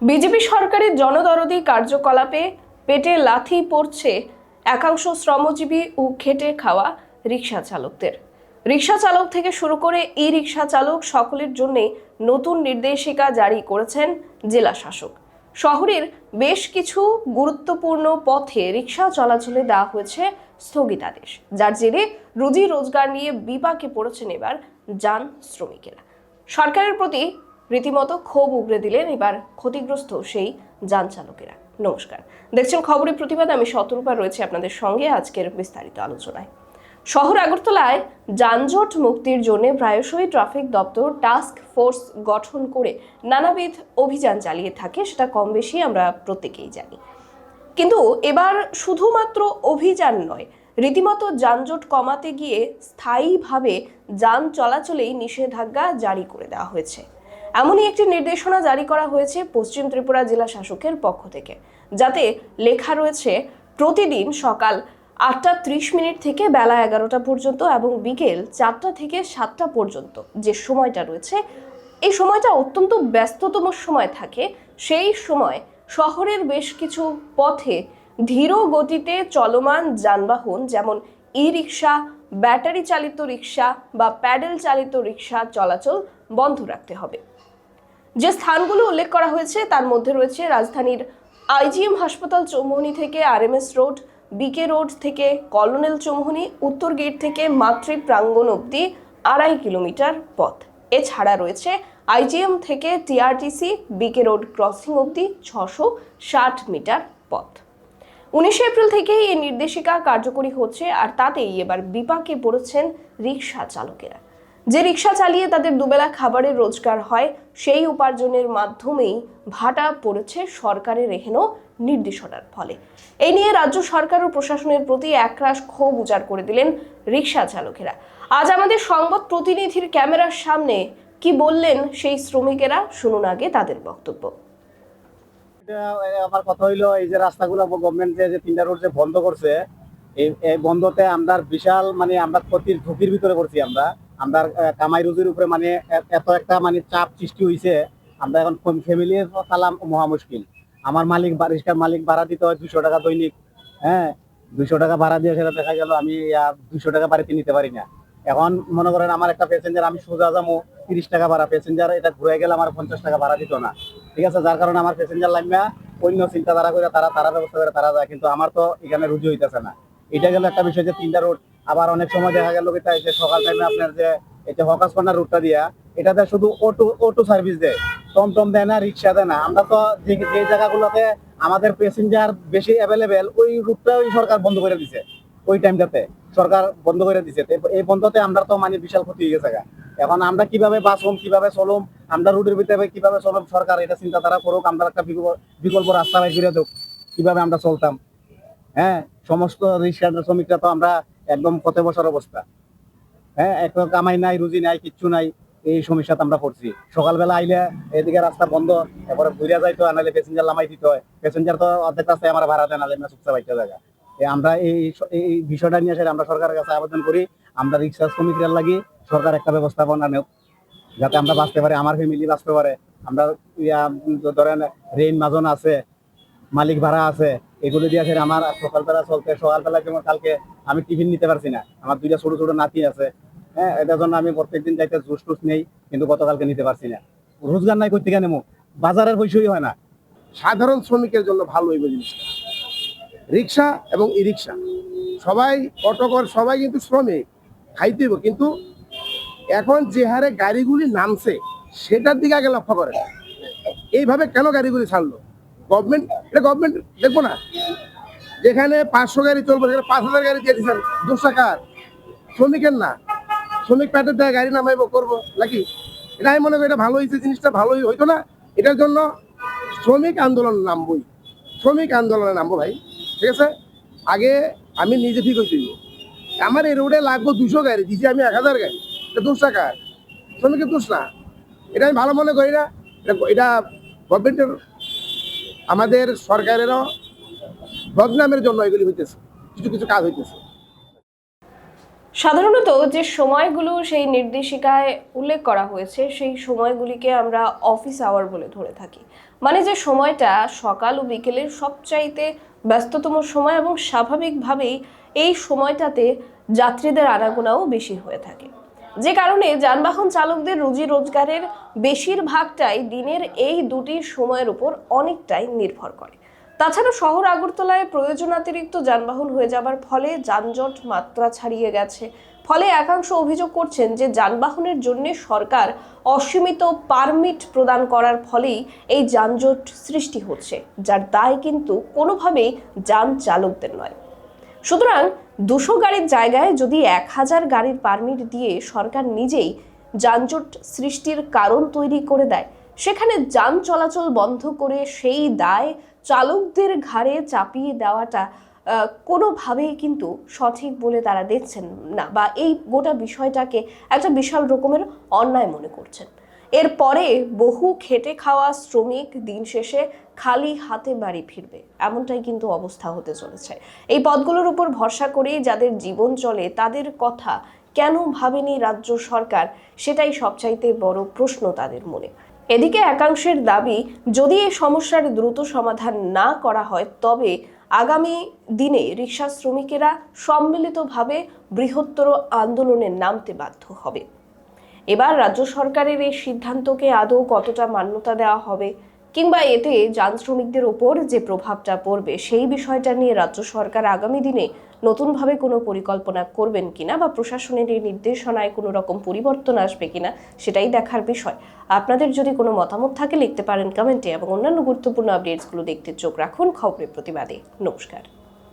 BJP সরকারের জনদরদি কার্যকলাপে পেটে লাথি পড়ছে একাংশ শ্রমজীবী ও খেটে খাওয়া রিক্সা চালকদের। রিক্সা চালক থেকে শুরু করে ই রিক্সা চালক সকলের জন্য নতুন নির্দেশিকা জারি করেছেন জেলা শাসক। শহরের বেশ কিছু গুরুত্বপূর্ণ পথে রিক্সা চলাচলে দেওয়া হয়েছে স্থগিতাদেশ, যার জেরে রুজি রোজগার নিয়ে বিপাকে পড়েছেন এবার যান শ্রমিকেরা। সরকারের প্রতি রীতিমতো ক্ষোভ উগরে দিলেন এবার ক্ষতিগ্রস্ত সেই যান চালকেরা। নমস্কার। দেখছেন খবরের প্রতিবাদ আমি শতরূপা রয়েছে আপনাদের সঙ্গে আজকের বিস্তারিত আলোচনায়। শহর আগরতলায় যানজট মুক্তির জন্য প্রায়শই ট্রাফিক দপ্তর টাস্ক ফোর্স গঠন করে নানাবিধ অভিযান চালিয়ে থাকে, সেটা কম বেশি আমরা প্রত্যেকেই জানি। কিন্তু এবার শুধুমাত্র অভিযান নয়, রীতিমতো যানজট কমাতে গিয়ে স্থায়ীভাবে যান চলাচলেই নিষেধাজ্ঞা জারি করে দেওয়া হয়েছে। এমনই একটি নির্দেশনা জারি করা হয়েছে পশ্চিম ত্রিপুরা জেলা শাসকের পক্ষ থেকে, যাতে লেখা রয়েছে, প্রতিদিন সকাল আটটা ত্রিশ মিনিট থেকে বেলা এগারোটা পর্যন্ত এবং বিকেল চারটা থেকে সাতটা পর্যন্ত যে সময়টা রয়েছে, এই সময়টা অত্যন্ত ব্যস্ততম সময় থাকে। সেই সময় শহরের বেশ কিছু পথে ধীর গতিতে চলমান যানবাহন যেমন ই রিক্সা ব্যাটারি চালিত রিক্সা বা প্যাডেল চালিত রিক্সা চলাচল বন্ধ রাখতে হবে। যে স্থানগুলো উল্লেখ করা হয়েছে, তার মধ্যে রয়েছে রাজধানীর আইজিএম হাসপাতাল চৌমুহনী থেকে আরএমএস রোড, বিকে রোড থেকে কলোনেল চৌমুহনী, উত্তর গেট থেকে মাতৃ প্রাঙ্গণ অবধি আড়াই কিলোমিটার পথ। এছাড়া রয়েছে আইজিএম থেকে টিআরটিসি, বিকে রোড ক্রসিং অবধি ছশো ষাট মিটার পথ। উনিশে এপ্রিল থেকেই এই নির্দেশিকা কার্যকরী হচ্ছে, আর তাতেই এবার বিপাকে পড়েছেন রিক্সা চালকেরা। যে রিক্সা চালিয়ে তাদের দুবেলা খাবারের রোজগার হয়, সেই উপার্জনের মাধ্যমেই ভাটা পড়েছে সরকারের এহেন নির্দেশনার ফলে। এই নিয়ে রাজ্য সরকার ও প্রশাসনের প্রতি একরাশ ক্ষোভ উজাড় করে দিলেন রিক্সা চালকেরা। আজ আমাদের সংবাদ প্রতিনিধির ক্যামেরার সামনে কি বললেন সেই শ্রমিকেরা, শুনুন আগে তাদের বক্তব্য। আমার কথা হইল, এই যে রাস্তাগুলো গভর্নমেন্ট যে তিনটা রোড যে বন্ধ করছে, এই বন্ধতে আমরা বিশাল মানে আমরা ক্ষতির ঝুঁকির ভিতরে করছি আমরা। আমরা কামাই রুজির উপরে মানে এত একটা মানে চাপ সৃষ্টি হয়েছে আমরা এখন ফ্যামিলি চালাম মহা মুশকিল। আমার মালিক রিক্সার মালিক ভাড়া দিতে হয় দুশো টাকা দৈনিক হ্যাঁ? দুশো টাকা ভাড়া দিয়ে সেটা দেখা গেল, আমি দুশো টাকা বাড়িতে নিতে পারি না। এখন মনে করেন আমার একটা প্যাসেঞ্জার আমি সোজা যাব, তিরিশ টাকা ভাড়া প্যাসেঞ্জার এটা ঘুরে গেলে আমার পঞ্চাশ টাকা ভাড়া দিত না। ঠিক আছে? যার কারণে আমার প্যাসেঞ্জার লাইনটা অন্য চিন্তাধারা করে, তারা তারা ব্যবস্থা করে, তারা যায়। কিন্তু আমার তো এখানে রুজি হইতেছে না। এটা গেল একটা বিষয় যে, তিনটা রোড আবার অনেক সময় দেখা গেল কি, তাই যে সকাল টাইমে আপনার যে এটা হকাস কর্নার রুটটা দিয়া এটাতে শুধু অটো অটো সার্ভিস দেয়। টমটম দেয় না, রিক্সা দেয় না। আমরা তো যে যে জায়গাগুলোতে আমাদের প্যাসেঞ্জার বেশি অ্যাভেলেবেল ওই রুটটা ওই সরকার বন্ধ করে দিছে। ওই টাইমটাতে সরকার বন্ধ করে দিছে। এই বন্ধতে আমরা তো মানে বিশাল ক্ষতি হয়ে গেছে এখন আমরা কীভাবে বাঁচুম কীভাবে চলুম, আমরা রুটের ভিতরে কীভাবে চলুম, সরকার এটা চিন্তাধারা করুক, আমরা একটা বিকল্প- রাস্তা বাই করে দেব কীভাবে আমরা চলতাম। হ্যাঁ সমস্ত রিক্সা শ্রমিকরা তো আমরা একদম পথে বসার অবস্থা। হ্যাঁ একটা কামাই নাই, রুজি নাই, কিচ্ছু নাই, এই সমস্যাতে আমরা পড়ছি। সকালবেলা আইলে এদিকে রাস্তা বন্ধ, এরপরে ঘুরে যাইতো আনালে প্যাসেঞ্জার লামাই দিতে হয়। প্যাসেঞ্জার তো অর্ধেক রাস্তায় আমার ভাড়া দেয় না আমরা সুখসা বাইতে জায়গা। আমরা এই এই বিষয়টা নিয়ে এসে আমরা সরকারের কাছে আবেদন করি, আমরা রিক্সা শ্রমিকরা লাগি সরকার একটা ব্যবস্থাপনা নেও, যাতে আমরা বাঁচতে পারি, আমার ফ্যামিলি বাঁচতে পারে। আমরা ধরেন, রেইন মাজন আছে মালিক ভাড়া আছে, এগুলো দিয়ে আমার সকালবেলা চলতে সকালবেলা যেমন কালকে আমি টিফিন নিতে পারছি না, আমার দুইটা ছোট ছোট নাতি আছে হ্যাঁ এটার জন্য আমি প্রত্যেকদিন যাইতে জুস টুস নেই, কিন্তু গতকালকে নিতে পারছি না। রোজগার নাই করতে কেন বাজারের পয়সাই হয় না। সাধারণ শ্রমিকের জন্য ভালো হইব জিনিসটা। রিক্সা এবং ই রিক্সা সবাই, অটোকর সবাই কিন্তু শ্রমিক, খাইতে কিন্তু এখন যে হারে গাড়িগুলি নামছে, সেটার দিকে আগে লক্ষ্য করে এইভাবে কেন গাড়িগুলি ছাড়লো? গভর্নমেন্ট এটা গভর্নমেন্ট দেখব না। যেখানে পাঁচশো গাড়ি চলবে, সেখানে পাঁচ হাজার গাড়ি দিয়ে দিচ্ছেন দোষ টাকার শ্রমিকের না। শ্রমিক প্যাটের দেয় গাড়ি নামাইবো, করব, নাকি? এটা আমি মনে করি এটা ভালো হয়েছে জিনিসটা ভালোই হইতো না। এটার জন্য শ্রমিক আন্দোলন নামবই। শ্রমিক আন্দোলনে নামবো ভাই, ঠিক আছে? আগে আমি নিজে ঠিক হয়েছি আমার এই রোডে লাগবো দুশো গাড়ি, দিছি আমি এক হাজার গাড়ি। এটা দোষ টাকার শ্রমিকের দোষ না। এটা আমি ভালো মনে করি না। এটা- এটা গভর্নমেন্টের আমাদের সরকারেরও বদনামের জন্য এগুলি হইতেছে, কিছু কিছু কাজ হইতেছে। সাধারণত যে সময়গুলো সেই নির্দেশিকায় উল্লেখ করা হয়েছে, সেই সময়গুলিকে আমরা অফিস আওয়ার বলে ধরে থাকি। মানে যে সময়টা সকাল ও বিকেলের সবচাইতে ব্যস্ততম সময় এবং স্বাভাবিকভাবেই এই সময়টাতে যাত্রীদের আনাগোনাও বেশি হয়ে থাকে। যে কারণে যানবাহন চালকদের রুজি রোজগারের বেশিরভাগটাই দিনের এই দুটি সময়ের উপর অনেকটাই নির্ভর করে। তাছাড়া শহর আগরতলায় প্রয়োজনাতিরিক্ত যানবাহন হয়ে যাবার ফলে যানজট মাত্রা ছাড়িয়ে গেছে। ফলে একাংশ অভিযোগ করছেন যে যানবাহনের জন্য সরকার অসীমিত পারমিট প্রদান করার ফলেই এই যানজট সৃষ্টি হচ্ছে, যার দায় কিন্তু কোনোভাবেই যান চালকদের নয়। সুতরাং দুশো গাড়ির জায়গায় যদি এক হাজার গাড়ির পারমিট দিয়ে সরকার নিজেই যানজট সৃষ্টির কারণ তৈরি করে দেয়, সেখানে যান চলাচল বন্ধ করে সেই দায় চালকদের ঘাড়ে চাপিয়ে দেওয়াটা কোনোভাবেই কিন্তু সঠিক বলে তারা দেখছেন না বা এই গোটা বিষয়টাকে একটা বিশাল রকমের অন্যায় মনে করছেন। এরপরে বহু খেটে খাওয়া শ্রমিক দিন শেষে খালি হাতে বাড়ি ফিরবে। এমনটাই কিন্তু অবস্থা হতে চলেছে। এই পদগুলোর উপর ভরসা করেই যাদের জীবন চলে, তাদের কথা কেন ভাবেনি রাজ্য সরকার, সেটাই সবচাইতে বড় প্রশ্ন তাদের মনে। এদিকে একাংশের দাবি, যদি এই সমস্যার দ্রুত সমাধান না করা হয়, তবে আগামী দিনে রিক্সা শ্রমিকেরা সম্মিলিতভাবে বৃহত্তর আন্দোলনে নামতে বাধ্য হবে। এবার রাজ্য সরকারের এই সিদ্ধান্তকে আদৌ কতটা মান্যতা দেওয়া হবে কিংবা এতে যান শ্রমিকদের ওপর যে প্রভাবটা পড়বে সেই বিষয়টা নিয়ে রাজ্য সরকার আগামী দিনে নতুনভাবে কোনো পরিকল্পনা করবেন কিনা বা প্রশাসনের এই নির্দেশনায় কোনো রকম পরিবর্তন আসবে কিনা সেটাই দেখার বিষয়। আপনাদের যদি কোনো মতামত থাকে লিখতে পারেন কমেন্টে এবং অন্যান্য গুরুত্বপূর্ণ আপডেটসগুলো দেখতে চোখ রাখুন খবরের প্রতিবাদে। নমস্কার।